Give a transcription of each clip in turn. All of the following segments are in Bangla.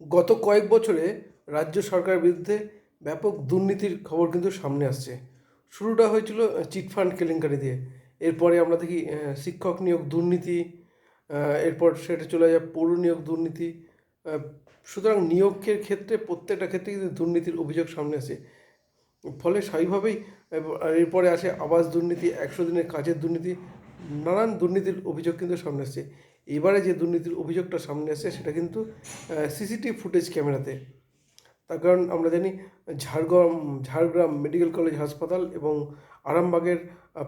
গত কয়েক বছরে রাজ্য সরকারের বিরুদ্ধে ব্যাপক দুর্নীতির খবর কিন্তু সামনে আসছে। শুরুটা হয়েছিল চিটফান্ড কেলেঙ্কারি দিয়ে। এরপরে আমরা দেখি শিক্ষক নিয়োগ দুর্নীতি এরপর সেটা চলে যায় পৌর নিয়োগ দুর্নীতি। সুতরাং নিয়োগের ক্ষেত্রে প্রত্যেকটা ক্ষেত্রে কিন্তু দুর্নীতির অভিযোগ সামনে আসে। ফলে স্বাভাবিকভাবেই এরপরে আসে আবাস দুর্নীতি, একশো দিনের কাজের দুর্নীতি, নানান দুর্নীতির অভিযোগ কিন্তু সামনে আসছে। এবারে যে দুর্নীতির অভিযোগটা সামনে আসছে সেটা কিন্তু সিসিটিভি ফুটেজ ক্যামেরাতে। তার কারণ আমরা জানি ঝাড়গ্রাম ঝাড়গ্রাম মেডিকেল কলেজ হাসপাতাল এবং আরামবাগের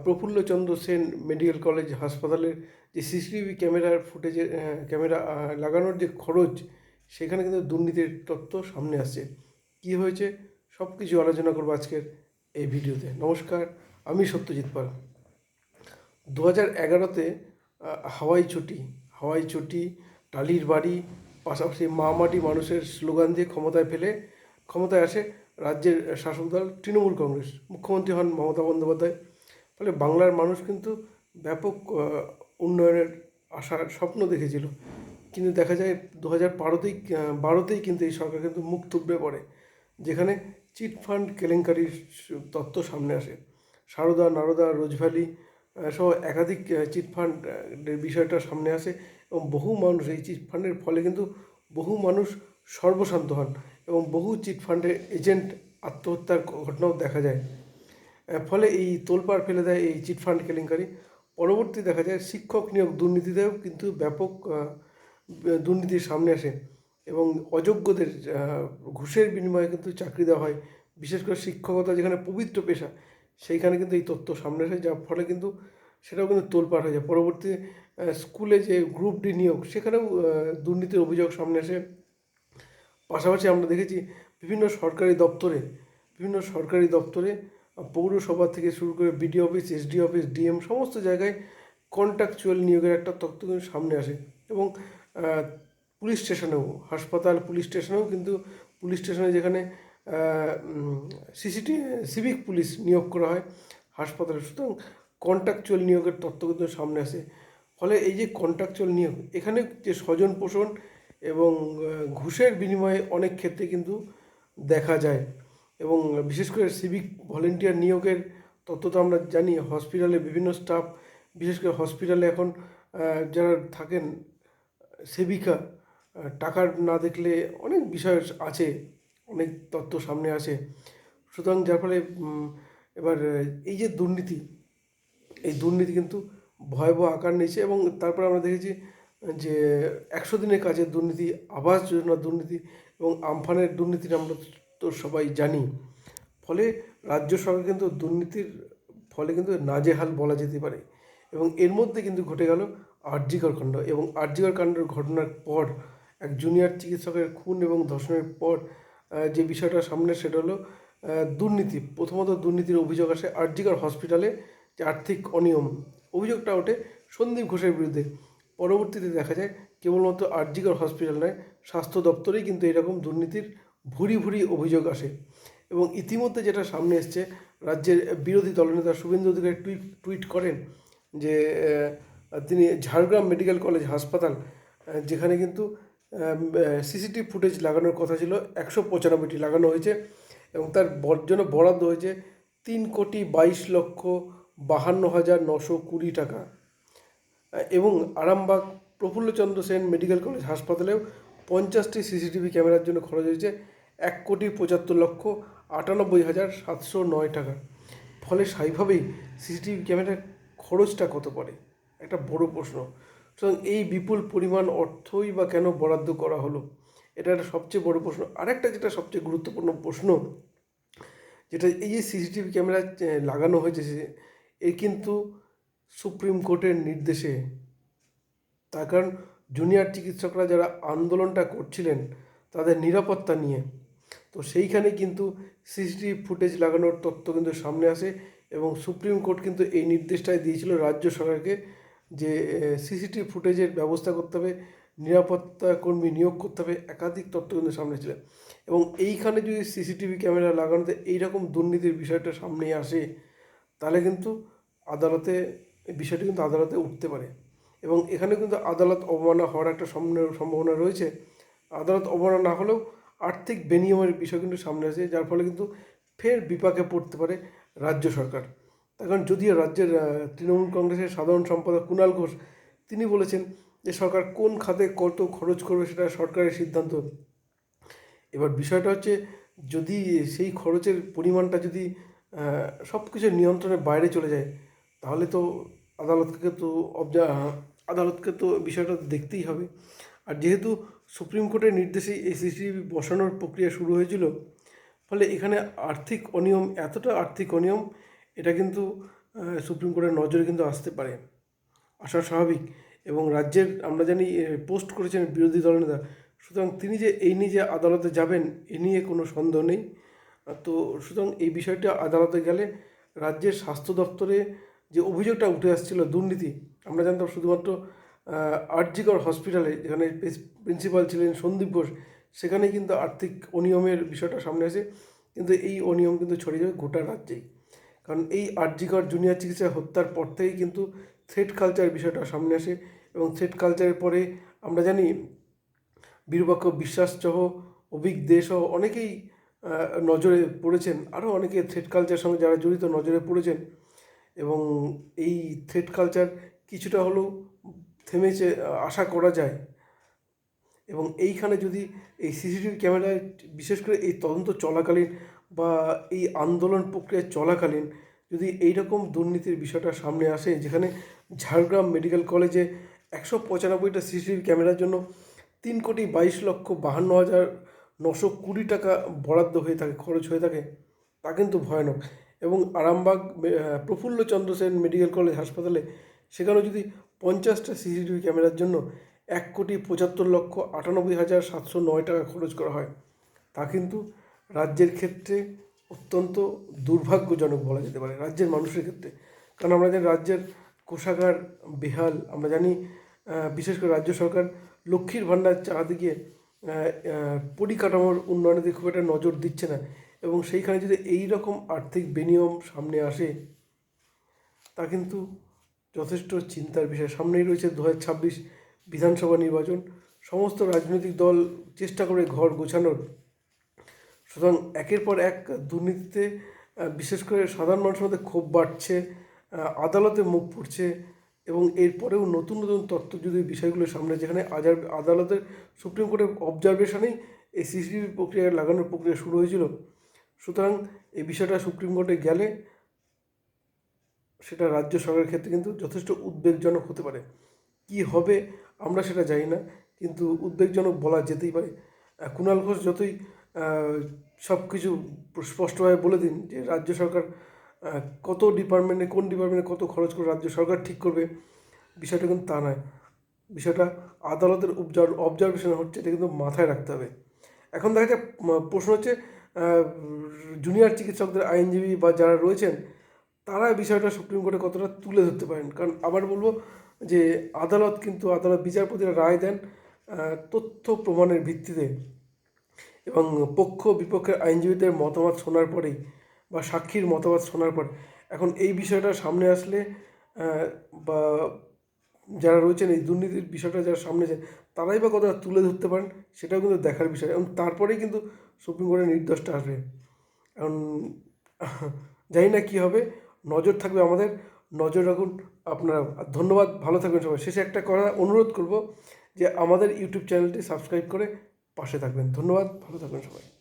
প্রফুল্লচন্দ্র সেন মেডিকেল কলেজ হাসপাতালের যে সিসিটিভি ক্যামেরার ফুটেজের ক্যামেরা লাগানোর যে খরচ, সেখানে কিন্তু দুর্নীতির তত্ত্ব সামনে আসছে কি হয়েছে? সব কিছু আলোচনা করব আজকের এই ভিডিওতে। নমস্কার, আমি সত্যজিৎ পাল। দু হাজার এগারোতে হাওয়াই ছুটি। হাওয়াই ছুটি টালির বাড়ি, পাশাপাশি মা মাটি মানুষের স্লোগান দিয়ে ক্ষমতায় ফেলে ক্ষমতায় আসে রাজ্যের শাসক দল তৃণমূল কংগ্রেস। মুখ্যমন্ত্রী হন মমতা বন্দ্যোপাধ্যায়। ফলে বাংলার মানুষ কিন্তু ব্যাপক উন্নয়নের আশার স্বপ্ন দেখেছিল। কিন্তু দেখা যায় দু হাজার বারোতেই বারোতেই কিন্তু এই সরকার কিন্তু মুখ থুবড়ে পড়ে, যেখানে চিটফান্ড কেলেঙ্কারির তত্ত্ব সামনে আসে। সারদা, নারদা, রোজভ্যালি সহ একাধিক চিটফান্ড বিষয়টা সামনে আসে। এবং বহু মানুষ এই চিটফান্ডের ফলে কিন্তু বহু মানুষ সর্বশান্ত হন এবং বহু চিটফান্ডের এজেন্ট আত্মহত্যার ঘটনাও দেখা যায়। ফলে এই তোলপাড় ফেলে দেয় এই চিটফান্ড কেলেঙ্কারি। পরবর্তী দেখা যায় শিক্ষক নিয়োগ দুর্নীতিতেও কিন্তু ব্যাপক দুর্নীতির সামনে আসে এবং অযোগ্যদের ঘুষের বিনিময়ে কিন্তু চাকরি দেওয়া হয়। বিশেষ করে শিক্ষকতা যেখানে পবিত্র পেশা, সেইখানে কিন্তু এই তথ্য সামনে আসে, যার ফলে কিন্তু সেটাও কিন্তু তোলপাড় হয়ে যায়। পরবর্তী স্কুলে যে গ্রুপ ডি নিয়োগ, সেখানেও দুর্নীতির অভিযোগ সামনে আসে। পাশাপাশি আমরা দেখেছি বিভিন্ন সরকারি দপ্তরে, বিভিন্ন সরকারি দপ্তরে পৌরসভা থেকে শুরু করে BD office SD office DM সমস্ত জায়গায় কন্ট্রাকচুয়াল নিয়োগের একটা তথ্য কিন্তু সামনে আসে। এবং পুলিশ স্টেশনেও, হাসপাতাল, পুলিশ স্টেশনেও কিন্তু পুলিশ স্টেশনে যেখানে সিসিটি সিভিক পুলিশ নিয়োগ করা হয় হাসপাতালে। সুতরাং কন্ট্রাকচুয়াল নিয়োগের তথ্য কিন্তু সামনে আসে। ফলে এই যে কন্ট্রাকচুয়াল নিয়োগ, এখানে যে স্বজন পোষণ এবং ঘুষের বিনিময়ে অনেক ক্ষেত্রে কিন্তু দেখা যায়। এবং বিশেষ করে সিভিক ভলেন্টিয়ার নিয়োগের তথ্য তো আমরা জানি হসপিটালে বিভিন্ন স্টাফ বিশেষ করে হসপিটালে এখন যারা থাকেন, সেবিকা টাকার না দেখলে অনেক বিষয় আছে, অনেক তথ্য সামনে আসে। সুতরাং যার ফলে এবার, এই যে দুর্নীতি এই দুর্নীতি কিন্তু ভয়াবহ আকার নিয়েছে এবং তারপরে আমরা দেখেছি যে একশো দিনের কাজের দুর্নীতি, আবাস যোজনার দুর্নীতি এবং আমফানের দুর্নীতিটা আমরা তো সবাই জানি। ফলে রাজ্য সরকার কিন্তু দুর্নীতির ফলে কিন্তু নাজেহাল বলা যেতে পারে এবং এর মধ্যে কিন্তু ঘটে গেল আরজিকর কাণ্ড এবং আরজিকর কাণ্ডের ঘটনার পর এক জুনিয়র চিকিৎসকের খুন এবং ধর্ষণের পর যে বিষয়টা সামনে সেটা হলো দুর্নীতি। প্রথমত দুর্নীতির অভিযোগ আসে আরজিকর হসপিটালে যে আর্থিক অনিয়ম অভিযোগটা ওঠে সন্দীপ ঘোষের বিরুদ্ধে। পরবর্তীতে দেখা যায়, কেবলমাত্র আরজিকর হসপিটাল নয়, স্বাস্থ্য দপ্তরেই কিন্তু এরকম দুর্নীতির ভুরি ভুরি অভিযোগ আসে। এবং ইতিমধ্যে যেটা সামনে এসছে, রাজ্যের বিরোধী দলনেতা শুভেন্দু অধিকারী টুইট টুইট করেন যে তিনি ঝাড়গ্রাম মেডিকেল কলেজ হাসপাতাল যেখানে কিন্তু সিসিটিভি ফুটেজ লাগানোর কথা ছিল, একশো পঁচানব্বইটি লাগানো হয়েছে এবং তার জন্য বরাদ্দ হয়েছে তিন কোটি বাইশ লক্ষ বাহান্ন হাজার নশো কুড়ি টাকা। এবং আরামবাগ প্রফুল্লচন্দ্র সেন মেডিকেল কলেজ হাসপাতালেও পঞ্চাশটি সিসিটিভি ক্যামেরার জন্য খরচ হয়েছে এক কোটি পঁচাত্তর লক্ষ আটানব্বই হাজার সাতশো নয় টাকা। ফলে স্বাভাবিকভাবেই সিসিটিভি ক্যামেরার খরচটা কত পড়ে? একটা বড় প্রশ্ন। সুতরাং এই বিপুল পরিমাণ অর্থই বা কেন বরাদ্দ করা হলো? এটা একটা সবচেয়ে বড় প্রশ্ন। আরেকটা যেটা সবচেয়ে গুরুত্বপূর্ণ প্রশ্ন, যেটা এই যে সিসিটিভি ক্যামেরা লাগানো হয়েছে এর কিন্তু সুপ্রিম কোর্টের নির্দেশে। তার কারণ জুনিয়র চিকিৎসকরা যারা আন্দোলনটা করছিলেন তাদের নিরাপত্তা নিয়ে। তো সেইখানে কিন্তু সিসিটিভি ফুটেজ লাগানোর তথ্য কিন্তু সামনে আসে এবং সুপ্রিম কোর্ট কিন্তু এই নির্দেশটাই দিয়েছিল রাজ্য সরকারকে যে সিসিটিভি ফুটেজের ব্যবস্থা করতে হবে, নিরাপত্তা কর্মী নিয়োগ করতে হবে, একাধিক তথ্য কিন্তু সামনে ছিল। এবং এইখানে যদি সিসিটিভি ক্যামেরা লাগানোতে এইরকম দুর্নীতির বিষয়টা সামনে আসে, তাহলে কিন্তু আদালতে বিষয়টি কিন্তু আদালতে উঠতে পারে। এবং এখানে কিন্তু আদালত অবমাননা হওয়ার একটা সম্ভাবনা রয়েছে। আদালত অবমাননা না হলেও আর্থিক বেনিয়মের বিষয় কিন্তু সামনে আসে, যার ফলে কিন্তু ফের বিপাকে পড়তে পারে রাজ্য সরকার। তার কারণ যদিও রাজ্যের তৃণমূল কংগ্রেসের সাধারণ সম্পাদক কুণাল ঘোষ, তিনি বলেছেন যে সরকার কোন খাতে কত খরচ করবে সেটা সরকারের সিদ্ধান্ত। এবার বিষয়টা হচ্ছে, যদি সেই খরচের পরিমাণটা যদি সব কিছুর নিয়ন্ত্রণের বাইরে চলে যায় তাহলে তো আদালতকে তো অবজা আদালতকে তো বিষয়টা দেখতেই হবে। আর যেহেতু সুপ্রিম কোর্টের নির্দেশে এই সিসিটিভি বসানোর প্রক্রিয়া শুরু হয়েছিল, ফলে এখানে আর্থিক অনিয়ম, এতটা আর্থিক অনিয়ম, এটা কিন্তু সুপ্রিম কোর্টের নজরে কিন্তু আসতে পারে। আসা স্বাভাবিক। এবং রাজ্যের, আমরা জানি পোস্ট করেছেন বিরোধী দলনেতা সুতরাং তিনি যে এই নিয়ে যে আদালতে যাবেন, এ নিয়ে কোনো সন্দেহ নেই। তো সুতরাং এই বিষয়টা আদালতে গেলে রাজ্যের স্বাস্থ্য দপ্তরে যে অভিযোগটা উঠে আসছিল, দুর্নীতি, আমরা জানতাম শুধুমাত্র আরজিকর হসপিটালে যেখানে প্রিন্সিপাল ছিলেন সন্দীপ ঘোষ সেখানে কিন্তু আর্থিক অনিয়মের বিষয়টা সামনে আসে, কিন্তু এই অনিয়ম কিন্তু ছড়িয়ে যাবে গোটা রাজ্যেই। কারণ এই আরজিকর জুনিয়র চিকিৎসা হত্যার পর থেকেই কিন্তু থ্রেড কালচার বিষয়টা সামনে আসে এবং থ্রেড কালচারের পরে আমরা জানি বীরবাক্য বিশ্বাস সহ, অভিক দে সহ অনেকেই নজরে পড়েছেন আরও অনেকে থ্রেড কালচারের সঙ্গে যারা জড়িত নজরে পড়েছেন এবং এই থ্রেড কালচার কিছুটা হলেও থেমেছে, আশা করা যায়। এবং এইখানে যদি এই সিসিটিভি ক্যামেরায় বিশেষ করে এই তদন্ত চলাকালীন বা এই আন্দোলন প্রক্রিয়া চলাকালীন যদি এই রকম দুর্নীতির বিষয়টা সামনে আসে, যেখানে ঝাড়গ্রাম মেডিকেল কলেজে একশো পঁচানব্বইটা সিসিটিভি ক্যামেরার জন্য তিন কোটি বাইশ লক্ষ বাহান্ন হাজার নশো কুড়ি টাকা বরাদ্দ হয়ে থাকে, খরচ হয়ে থাকে, তা কিন্তু ভয়ানক। এবং আরামবাগ প্রফুল্লচন্দ্র সেন মেডিকেল কলেজ হাসপাতালে সেখানেও যদি পঞ্চাশটা সিসিটিভি ক্যামেরার জন্য এক কোটি পঁচাত্তর লক্ষ আটানব্বই হাজার সাতশো নয় টাকা খরচ করা হয়, তা কিন্তু রাজ্যের ক্ষেত্রে অত্যন্ত দুর্ভাগ্যজনক বলা যেতে পারে, রাজ্যের মানুষের ক্ষেত্রে। কারণ আমরা জানি রাজ্যের কোষাগার বেহাল, আমরা জানি বিশেষ করে রাজ্য সরকার লক্ষ্মীর ভাণ্ডার চালাতে গিয়ে পরিকাঠামোর উন্নয়নের দিকে খুব একটা নজর দিচ্ছে না। এবং সেইখানে যদি এই রকম আর্থিক বিনিয়ম সামনে আসে, তা কিন্তু যথেষ্ট চিন্তার বিষয়। সামনেই রয়েছে দু ছাব্বিশ বিধানসভা নির্বাচন। সমস্ত রাজনৈতিক দল চেষ্টা করে ঘর গোছানোর। সুতরাং একের পর এক দুর্নীতিতে বিশেষ করে সাধারণ মানুষের মধ্যে ক্ষোভ বাড়ছে আদালতে মুখ পড়ছে এবং এরপরেও নতুন নতুন তথ্য যদি বিষয়গুলো সামনে, যেখানে আজার, আদালতের সুপ্রিম কোর্টের অবজারভেশনেই এই সিসিটিভি প্রক্রিয়া লাগানোর প্রক্রিয়া শুরু হয়েছিল। সুতরাং এই বিষয়টা সুপ্রিম কোর্টে গেলে সেটা রাজ্য সরকারের ক্ষেত্রে কিন্তু যথেষ্ট উদ্বেগজনক হতে পারে। কি হবে আমরা সেটা জানি না কিন্তু উদ্বেগজনক বলা যেতেই পারে। কুণাল ঘোষ যতই সব কিছু স্পষ্টভাবে বলে দিন যে রাজ্য সরকার কত ডিপার্টমেন্টে কোন ডিপার্টমেন্টে কত খরচ করে রাজ্য সরকার ঠিক করবে বিষয়টা কিন্তু তা নয়। বিষয়টা আদালতের অবজারভেশন হচ্ছে এটা কিন্তু মাথায় রাখতে হবে। এখন দেখা উম, প্রশ্ন হচ্ছে জুনিয়র চিকিৎসকদের আইনজীবী বা যারা রয়েছেন, তারা বিষয়টা সুপ্রিম কোর্টে কতটা তুলে ধরতে পারেন? কারণ আবার বলব যে আদালত কিন্তু আদালত বিচারপতিরা রায় দেন তথ্য প্রমাণের ভিত্তিতে। এবং পক্ষ বিপক্ষের আইনজীবীদের মতামত শোনার পরেই বা সাক্ষীর মতামত শোনার পর, এখন এই বিষয়টা সামনে আসলে বা যারা রয়েছেন এই দুর্নীতির বিষয়টা যারা সামনে আছেন তারাই বা কতটা তুলে ধরতে পারেন, সেটাও কিন্তু দেখার বিষয়। এবং তারপরেই কিন্তু সুপ্রিম কোর্টের নির্দেশটা আসবে। এখন জানি না কী হবে, নজর থাকবে আমাদের। নজর রাখুন আপনারা আর ধন্যবাদ, ভালো থাকবেন সবাই। শেষে একটা করা অনুরোধ করব যে আমাদের ইউটিউব চ্যানেলটি সাবস্ক্রাইব করে পাশে থাকবেন। ধন্যবাদ, ভালো থাকবেন সবাই।